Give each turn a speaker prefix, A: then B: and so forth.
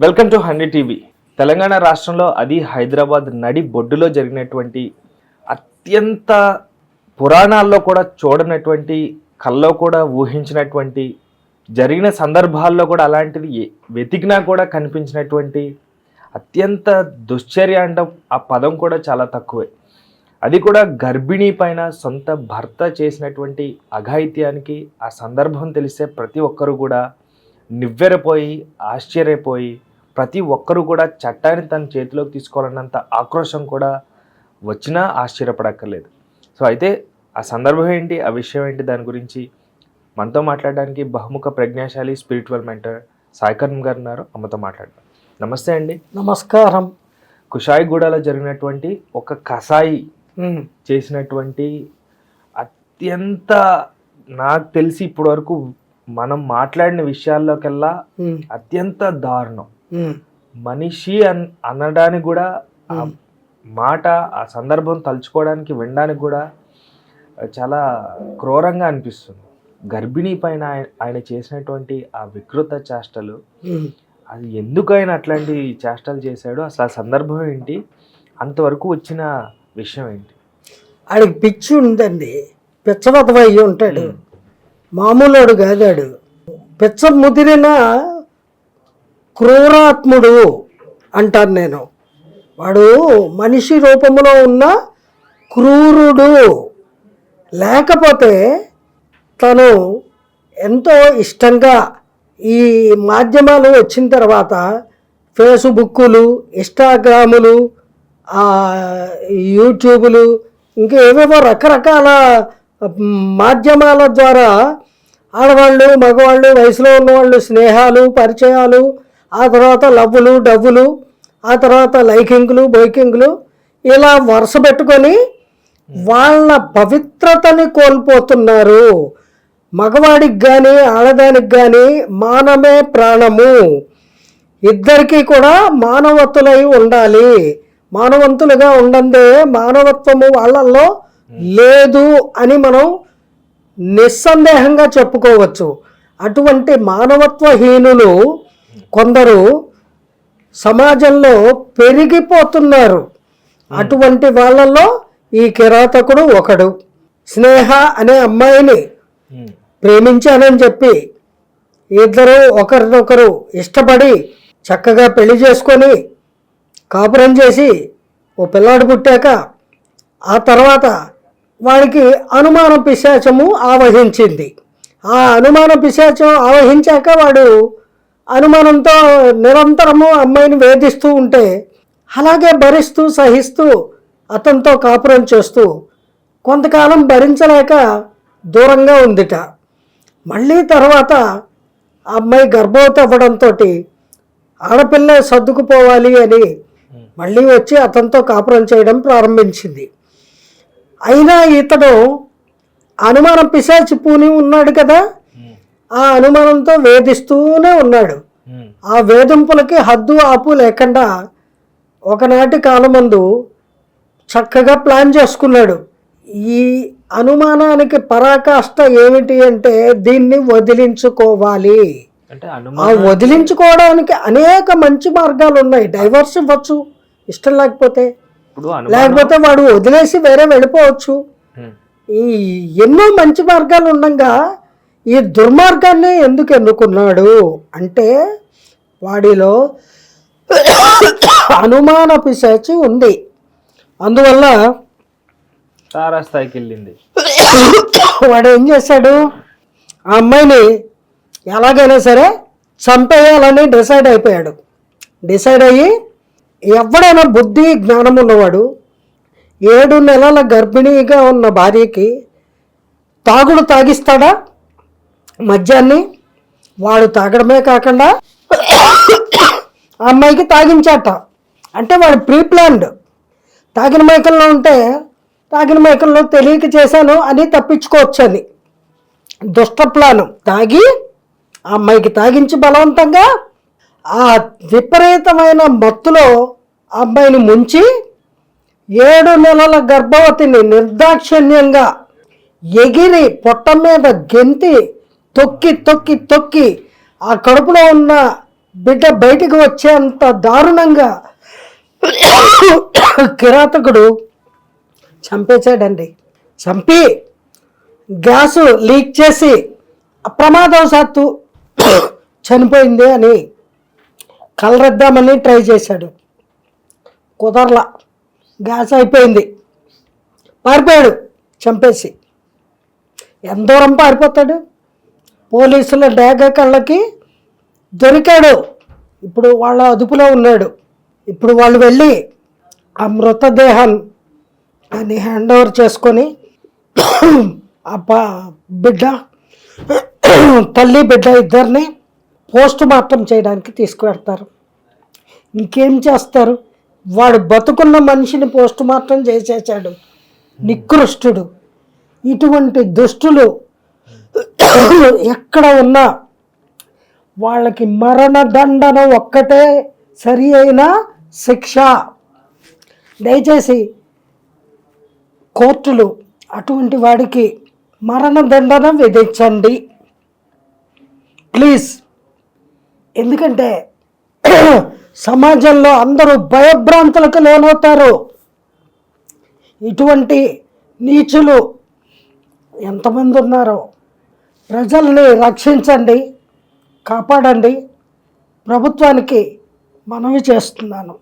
A: Welcome to hundred TV. Telangana రాష్ట్రంలో అది హైదరాబాద్ నడి బొడ్డులో జరిగినటువంటి అత్యంత పురాణాల్లో కూడా చూడనటువంటి కల్లో కూడా ఊహించినటువంటి జరిగిన సందర్భాల్లో కూడా అలాంటిది వెతికినా కూడా కనిపించినటువంటి అత్యంత దుశ్చర్య అంటే ఆ పదం కూడా చాలా తక్కువే. అది కూడా గర్భిణీ పైన సొంత భర్త చేసినటువంటి అఘాయిత్యానికి ఆ సందర్భం తెలిస్తే ప్రతి ఒక్కరూ కూడా నివ్వెరపోయి ఆశ్చర్యపోయి ప్రతి ఒక్కరు కూడా చట్టాన్ని తన చేతిలోకి తీసుకోవాలన్నంత ఆక్రోశం కూడా వచ్చినా ఆశ్చర్యపడక్కర్లేదు. సో అయితే ఆ సందర్భం ఏంటి? ఆ విషయం ఏంటి? దాని గురించి మనతో మాట్లాడడానికి బహుముఖ ప్రజ్ఞాశాలి స్పిరిచువల్ మెంటర్ సాయికర్మ్ గారు ఉన్నారు. అమ్మతో మాట్లాడదాం. నమస్తే అండి.
B: నమస్కారం.
A: కుషాయిగూడలో జరిగినటువంటి ఒక కసాయి చేసినటువంటి అత్యంత నాకు తెలిసి ఇప్పటి వరకు మనం మాట్లాడిన విషయాల్లోకెల్లా అత్యంత దారుణం. మనిషి అన్ అనడానికి కూడా ఆ మాట ఆ సందర్భం తలుచుకోవడానికి వినడానికి కూడా చాలా క్రూరంగా అనిపిస్తుంది. గర్భిణీ పైన ఆయ- ఆయన చేసినటువంటి ఆ వికృత చేష్టలు. అది ఎందుకు ఆయన అట్లాంటి చేష్టలు చేశాడు? అసలు ఆ సందర్భం ఏంటి? అంతవరకు వచ్చిన విషయం ఏంటి?
B: ఆడికి పిచ్చి ఉందండి. పిచ్చవతవ అయ్యి ఉంటాడు. మామూలోడు కాదాడు. పిచ్చ ముదిరిన క్రూరాత్ముడు అంటాను నేను. వాడు మనిషి రూపంలో ఉన్న క్రూరుడు. లేకపోతే తను ఎంతో ఇష్టంగా ఈ మాధ్యమాలు వచ్చిన తర్వాత ఫేస్బుక్కులు ఇన్స్టాగ్రాములు యూట్యూబులు ఇంకా ఏవేవో రకరకాల మాధ్యమాల ద్వారా ఆడవాళ్ళు మగవాళ్ళు వయసులో ఉన్నవాళ్ళు స్నేహాలు పరిచయాలు ఆ తర్వాత లవ్వులు డబ్బులు ఆ తర్వాత లైకింగ్లు బైకింగ్లు ఇలా వరుస పెట్టుకొని వాళ్ళ పవిత్రతని కోల్పోతున్నారు. మగవాడికి కానీ ఆడదానికి కానీ మానమే ప్రాణము. ఇద్దరికీ కూడా మానవత్తులై ఉండాలి. మానవంతులుగా ఉండందే మానవత్వము వాళ్ళల్లో లేదు అని మనం నిస్సందేహంగా చెప్పుకోవచ్చు. అటువంటి మానవత్వహీనులు కొందరు సమాజంలో పెరిగిపోతున్నారు. అటువంటి వాళ్ళల్లో ఈ కిరాతకుడు ఒకడు. స్నేహ అనే అమ్మాయిని ప్రేమించానని చెప్పి ఇద్దరు ఒకరినొకరు ఇష్టపడి చక్కగా పెళ్ళి చేసుకొని కాపురం చేసి ఓ పిల్లాడు పుట్టాక ఆ తర్వాత వాడికి అనుమాన పిశాచము ఆవహించింది. ఆ అనుమాన పిశాచం ఆవహించాక వాడు అనుమానంతో నిరంతరము అమ్మాయిని వేధిస్తూ ఉంటే అలాగే భరిస్తూ సహిస్తూ అతనితో కాపురం చేస్తూ కొంతకాలం భరించలేక దూరంగా ఉందిట. మళ్ళీ తర్వాత అమ్మాయి గర్భవతి అవ్వడంతో ఆడపిల్ల సర్దుకుపోవాలి అని మళ్ళీ వచ్చి అతనితో కాపురం చేయడం ప్రారంభించింది. అయినా ఇతడు అనుమానం పిశాచి పూని ఉన్నాడు కదా? ఆ అనుమానంతో వేధిస్తూనే ఉన్నాడు. ఆ వేధింపులకి హద్దు ఆపు లేకుండా ఒకనాటి కాలమందు చక్కగా ప్లాన్ చేసుకున్నాడు. ఈ అనుమానానికి పరాకాష్ట ఏమిటి అంటే దీన్ని వదిలించుకోవాలి. ఆ వదిలించుకోవడానికి అనేక మంచి మార్గాలు ఉన్నాయి. డైవర్స్ ఇవ్వచ్చు ఇష్టం లేకపోతే. లేకపోతే వాడు వదిలేసి వేరే వెళ్ళిపోవచ్చు. ఈ ఎన్నో మంచి మార్గాలు ఉండగా ఈ దుర్మార్గాన్ని ఎందుకు ఎన్నుకున్నాడు అంటే వాడిలో అనుమాన పిశాచి ఉంది. అందువల్ల
A: తారా స్థాయికి వెళ్ళింది.
B: వాడు ఏం చేశాడు? ఆ అమ్మాయిని ఎలాగైనా సరే చంపేయాలని డిసైడ్ అయిపోయాడు. డిసైడ్ అయ్యి ఎవడైనా బుద్ధి జ్ఞానం ఉన్నవాడు ఏడు నెలల గర్భిణీగా ఉన్న భార్యకి తాగుడు తాగిస్తాడా? మద్యాన్ని వాడు తాగడమే కాకుండా అమ్మాయికి తాగించాట. అంటే వాడు ప్రీ ప్లాన్డ్ తాగిన మైకంలో ఉంటే తాగిన మైకంలో తెలియక చేశాను అని తప్పించుకోవచ్చని. దుష్ట ప్లాను. తాగి ఆ అమ్మాయికి తాగించి బలవంతంగా ఆ విపరీతమైన మత్తులో అమ్మాయిని ముంచి ఏడు నెలల గర్భవతిని నిర్దాక్షిణ్యంగా ఎగిరి పొట్ట మీద గెంతి తొక్కి తొక్కి తొక్కి ఆ కడుపులో ఉన్న బిడ్డ బయటికి వచ్చేంత దారుణంగా కిరాతకుడు చంపేశాడండి. చంపి గ్యాస్ లీక్ చేసి అప్రమాదవశాత్తు చనిపోయింది అని కలరద్దామని ట్రై చేశాడు. కుదరలా గ్యాస్ అయిపోయింది. పారిపోయాడు చంపేసి. ఎంత దూరం పారిపోతాడు? పోలీసుల డేగ కళ్ళకి దొరికాడు. ఇప్పుడు వాళ్ళ అదుపులో ఉన్నాడు. ఇప్పుడు వాళ్ళు వెళ్ళి ఆ మృతదేహం అని హ్యాండ్ ఓవర్ చేసుకొని ఆ ప- బిడ్డ తల్లి బిడ్డ ఇద్దరిని పోస్ట్ మార్టం చేయడానికి తీసుకువెడతారు. ఇంకేం చేస్తారు? వాడు బతుకున్న మనిషిని పోస్ట్ మార్టం చేసేసాడు. నికృష్టుడు. ఇటువంటి దుష్టులు ఎక్కడ ఉన్నా వాళ్ళకి మరణదండన ఒక్కటే సరి అయిన శిక్ష. దయచేసి కోర్టులు అటువంటి వాడికి మరణదండన విధించండి. ప్లీజ్. ఎందుకంటే సమాజంలో అందరూ భయభ్రాంతులకు లోనవుతారు. ఇటువంటి నీచులు ఎంతమంది ఉన్నారో ప్రజల్ని రక్షించండి కాపాడండి. ప్రభుత్వానికి మనవి చేస్తున్నాను.